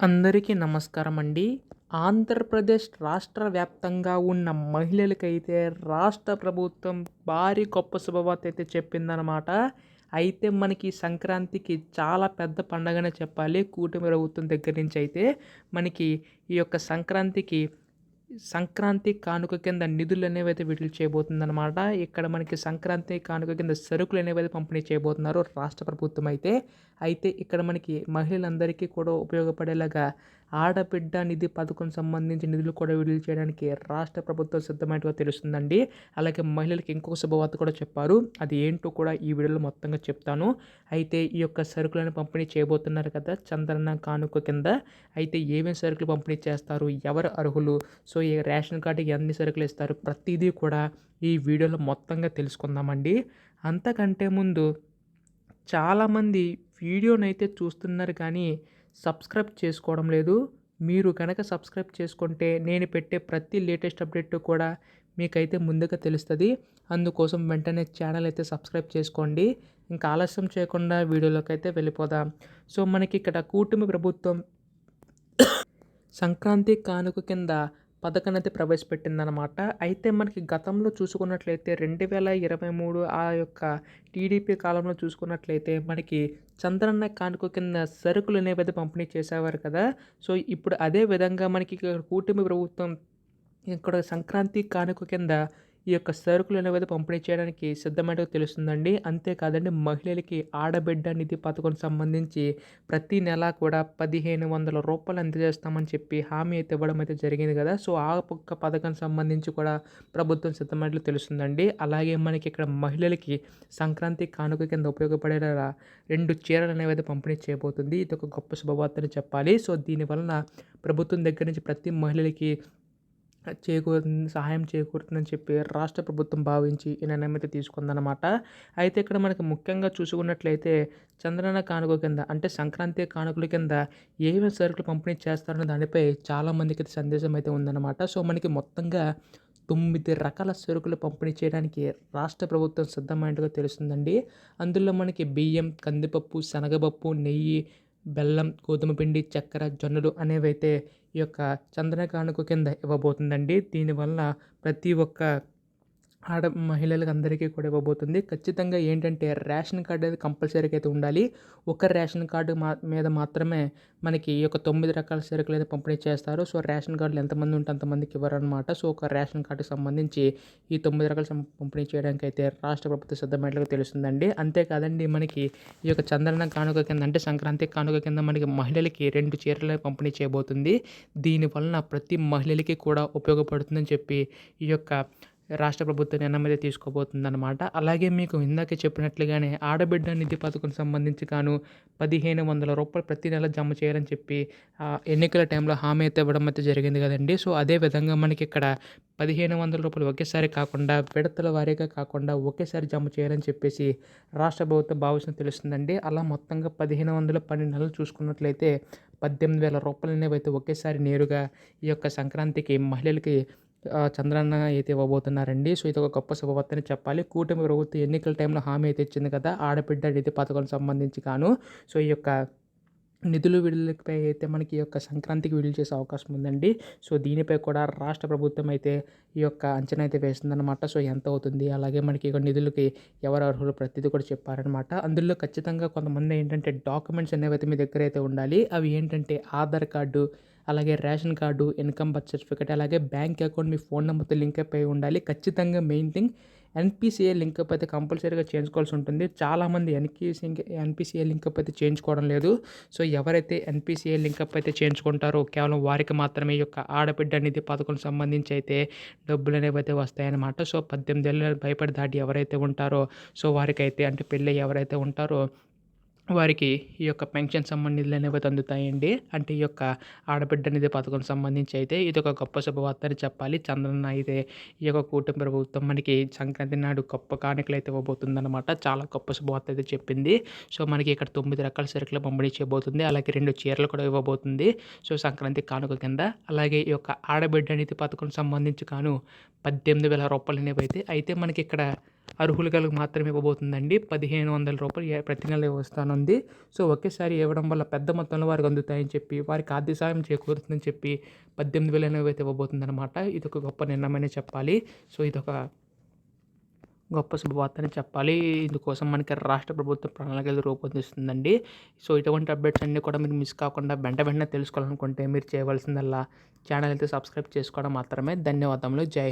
అందరికీ నమస్కారం అండి ఆంధ్రప్రదేశ్ రాష్ట్ర వ్యాప్తంగా ఉన్న మహిళలకైతే రాష్ట్ర ప్రభుత్వం భారీ గొప్ప శుభవార్త అయితే చెప్పిందనమాట అయితే మనకి సంక్రాంతికి చాలా పెద్ద పండగనే చెప్పాలి. కూటమి ప్రభుత్వం దగ్గర నుంచి అయితే మనకి ఈ యొక్క సంక్రాంతికి సంక్రాంతి కానుక కింద నిధులు అనేవి అయితే విడుదల చేయబోతుందన్నమాట. ఇక్కడ మనకి సంక్రాంతి కానుక కింద సరుకులు అనేవి అయితే పంపిణీ చేయబోతున్నారు రాష్ట్ర ప్రభుత్వం అయితే. అయితే ఇక్కడ మనకి మహిళలందరికీ కూడా ఉపయోగపడేలాగా ఆడబిడ్డ నిధి పథకం సంబంధించి నిధులు కూడా విడుదల చేయడానికి రాష్ట్ర ప్రభుత్వం సిద్ధమైనట్టుగా తెలుస్తుందండి. అలాగే మహిళలకు ఇంకొక శుభవార్త కూడా చెప్పారు. అది ఏంటో కూడా ఈ వీడియోలో మొత్తంగా చెప్తాను. అయితే ఈ యొక్క సరుకులను పంపిణీ చేయబోతున్నారు కదా చంద్రన్న కానుక కింద. అయితే ఏమేమి సరుకులు పంపిణీ చేస్తారు? ఎవరు అర్హులు? సో సో ఈ రేషన్ కార్డుకి ఎన్ని సరుకులు ఇస్తారు? ప్రతిదీ కూడా ఈ వీడియోలో మొత్తంగా తెలుసుకుందామండి. అంతకంటే ముందు చాలామంది వీడియోనైతే చూస్తున్నారు కానీ సబ్స్క్రైబ్ చేసుకోవడం లేదు. మీరు కనుక సబ్స్క్రైబ్ చేసుకుంటే నేను పెట్టే ప్రతి లేటెస్ట్ అప్డేట్ కూడా మీకైతే ముందుగా తెలుస్తుంది. అందుకోసం వెంటనే ఛానల్ అయితే సబ్స్క్రైబ్ చేసుకోండి. ఇంకా ఆలస్యం చేయకుండా వీడియోలోకి అయితే వెళ్ళిపోదాం. సో మనకి ఇక్కడ కూటమి ప్రభుత్వం సంక్రాంతి కానుక కింద పథకాన్ని ప్రవేశపెట్టిందనమాట అయితే మనకి గతంలో చూసుకున్నట్లయితే రెండు వేల ఇరవై మూడు ఆ యొక్క టీడీపీ కాలంలో చూసుకున్నట్లయితే మనకి చంద్రన్న కానుక కింద సరుకులు అనేవి పంపిణీ చేసేవారు కదా. సో ఇప్పుడు అదే విధంగా మనకి కూటమి ప్రభుత్వం ఇక్కడ సంక్రాంతి కానుక కింద ఈ యొక్క సరుకులు అనేవి పంపిణీ చేయడానికి సిద్ధమైనట్టు తెలుస్తుందండి. అంతేకాదండి మహిళలకి ఆడబిడ్డ నిధి పథకం సంబంధించి ప్రతి నెల కూడా పదిహేను వందల రూపాయలు అందజేస్తామని చెప్పి హామీ అయితే ఇవ్వడం అయితే జరిగింది కదా. సో ఆ ఒక్క పథకం సంబంధించి కూడా ప్రభుత్వం సిద్ధమైనట్లు తెలుస్తుందండి. అలాగే మనకి ఇక్కడ మహిళలకి సంక్రాంతి కానుక కింద ఉపయోగపడేలా రెండు చీరలు అనేవి అయితే పంపిణీ చేయబోతుంది. ఇది ఒక గొప్ప శుభవార్తని చెప్పాలి. సో దీనివలన ప్రభుత్వం దగ్గర నుంచి ప్రతి మహిళలకి చేకూరుతుంది సహాయం చేకూరుతుందని చెప్పి రాష్ట్ర ప్రభుత్వం భావించి ఈ నిర్ణయం అయితే తీసుకుందనమాట అయితే ఇక్కడ మనకి ముఖ్యంగా చూసుకున్నట్లయితే చంద్రన కానుక కింద అంటే సంక్రాంతి కానుకల కింద ఏమేమి సరుకులు పంపిణీ చేస్తారన్న దానిపై చాలామందికి సందేశం అయితే ఉందన్నమాట. సో మనకి మొత్తంగా తొమ్మిది రకాల సరుకులు పంపిణీ చేయడానికి రాష్ట్ర ప్రభుత్వం సిద్ధమైనట్టుగా తెలుస్తుందండి. అందులో మనకి బియ్యం కందిపప్పు శనగపప్పు నెయ్యి బెల్లం గోధుమ పిండి చక్కెర జొన్నలు అనేవైతే ఈ యొక్క చందన కానుక కింద ఇవ్వబోతుందండి. దీనివల్ల ప్రతి ఒక్క ఆడ మహిళలకు అందరికీ కూడా ఇవ్వబోతుంది. ఖచ్చితంగా ఏంటంటే రేషన్ కార్డు అనేది కంపల్సరీగా అయితే ఉండాలి. ఒక రేషన్ కార్డు మా మీద మాత్రమే మనకి ఈ యొక్క తొమ్మిది రకాల సరుకులు అయితే పంపిణీ చేస్తారు. సో రేషన్ కార్డులు ఎంతమంది ఉంటే అంతమందికి ఇవ్వరనమాట సో ఒక రేషన్ కార్డుకి సంబంధించి ఈ తొమ్మిది రకాల పంపిణీ చేయడానికి అయితే రాష్ట్ర ప్రభుత్వం సిద్ధమైనట్లుగా తెలుస్తుందండి. అంతేకాదండి మనకి ఈ యొక్క చంద్రన కానుక కింద అంటే సంక్రాంతి కానుక కింద మనకి మహిళలకి రెండు చీరలు పంపిణీ చేయబోతుంది. దీనివలన ప్రతి మహిళలకి కూడా ఉపయోగపడుతుందని చెప్పి ఈ యొక్క రాష్ట్ర ప్రభుత్వం నిర్ణయం అయితే తీసుకోబోతుందన్నమాట. అలాగే మీకు ఇందాక చెప్పినట్లుగానే ఆడబిడ్డ నిధి పథకం సంబంధించి గాను పదిహేను వందల రూపాయలు ప్రతి నెల జమ చేయాలని చెప్పి ఎన్నికల టైంలో హామీ అయితే ఇవ్వడం అయితే జరిగింది కదండి. సో అదే విధంగా మనకి ఇక్కడ పదిహేను వందల రూపాయలు ఒకేసారి కాకుండా విడతల వారీగా కాకుండా ఒకేసారి జమ చేయాలని చెప్పేసి రాష్ట్ర ప్రభుత్వం భావించిన తెలుస్తుందండి. అలా మొత్తంగా పదిహేను వందల పన్నెండు నెలలు చూసుకున్నట్లయితే పద్దెనిమిది వేల రూపాయలు అనేవి అయితే ఒకేసారి నేరుగా ఈ యొక్క సంక్రాంతికి మహిళలకి చంద్రన్న అయితే ఇవ్వబోతున్నారండి. సో ఇది ఒక గొప్ప శుభవార్తని చెప్పాలి. కూటమి ప్రభుత్వం ఎన్నికల టైంలో హామీ అయితే ఇచ్చింది కదా ఆడబిడ్డ నిధి పథకం సంబంధించి గాను. సో ఈ యొక్క నిధులు విడుదలపై అయితే మనకి ఈ యొక్క సంక్రాంతికి విడుదల చేసే అవకాశం ఉందండి. సో దీనిపై కూడా రాష్ట్ర ప్రభుత్వం అయితే ఈ యొక్క అంచనా అయితే వేసిందనమాట సో ఎంత అవుతుంది? అలాగే మనకి ఇక నిధులకి ఎవరు అర్హులు ప్రతిదీ కూడా చెప్పారనమాట అందులో ఖచ్చితంగా కొంతమంది ఏంటంటే డాక్యుమెంట్స్ అనేవి అయితే మీ దగ్గర అయితే ఉండాలి. అవి ఏంటంటే ఆధార్ కార్డు అలాగే ration card income birth certificate అలాగే బ్యాంక్ అకౌంట్ మీ ఫోన్ నెంబర్తో లింక్ అయిపోయి ఉండాలి. ఖచ్చితంగా మెయిన్ థింగ్ ఎన్పిసిఐ లింకప్ అయితే కంపల్సరీగా చేయించుకోవాల్సి ఉంటుంది. చాలామంది ఎన్పిసి ఎన్పిసిఏ లింకప్ అయితే చేయించుకోవడం లేదు. సో ఎవరైతే ఎన్పిసిఏ లింకప్ అయితే చేయించుకుంటారో కేవలం వారికి మాత్రమే ఈ యొక్క ఆడబిడ్డ నిధి పథకం సంబంధించి అయితే డబ్బులు అనేవి అయితే వస్తాయన్నమాట. సో పద్దెనిమిది ఏళ్ళు భయపడి దాటి ఎవరైతే ఉంటారో సో వారికైతే అంటే పెళ్ళి ఎవరైతే ఉంటారో వారికి ఈ యొక్క పెన్షన్ సంబంధించిన అనేవి అందుతాయండి. అంటే ఈ యొక్క ఆడబిడ్డ నిధి పథకం సంబంధించి అయితే ఇది ఒక గొప్ప శుభవార్త అని చెప్పాలి. చంద్రన్న అయితే ఈ యొక్క కూటమి ప్రభుత్వం మనకి సంక్రాంతి నాడు గొప్ప కానుకలు అయితే ఇవ్వబోతుందన్నమాట. చాలా గొప్ప శుభవార్త అయితే చెప్పింది. సో మనకి ఇక్కడ తొమ్మిది రకాల సరుకులు పంపిణీ చేయబోతుంది. అలాగే రెండు చీరలు కూడా ఇవ్వబోతుంది. సో సంక్రాంతి కానుక కింద. అలాగే ఈ యొక్క ఆడబిడ్డ అనేది పథకం సంబంధించి కాను పద్దెనిమిది వేల రూపాయలు అనేవి అయితే అయితే మనకి ఇక్కడ అర్హులకు మాత్రమే ఇవ్వబోతుందండి. పదిహేను వందల రూపాయలు ప్రతి నెల ఇవ్వస్తానుంది. సో ఒకేసారి ఇవ్వడం వల్ల పెద్ద మొత్తంలో వారికి అందుతాయని చెప్పి వారికి ఆర్థిక సాయం చేకూరుతుందని చెప్పి పద్దెనిమిది వేల ఎనభై అయితే ఇవ్వబోతుందన్నమాట. ఇది ఒక గొప్ప నిర్ణయమనే చెప్పాలి. సో ఇదొక గొప్ప శుభవార్త అని చెప్పాలి. ఇందుకోసం మనకి రాష్ట్ర ప్రభుత్వం ప్రణాళికలు రూపొందిస్తుందండి. సో ఇటువంటి అప్డేట్స్ అన్నీ కూడా మీరు మిస్ కాకుండా వెంట వెంటనే తెలుసుకోవాలనుకుంటే మీరు చేయవలసిందల్లా. ఛానల్ అయితే సబ్స్క్రైబ్ చేసుకోవడం మాత్రమే. ధన్యవాదములు. జై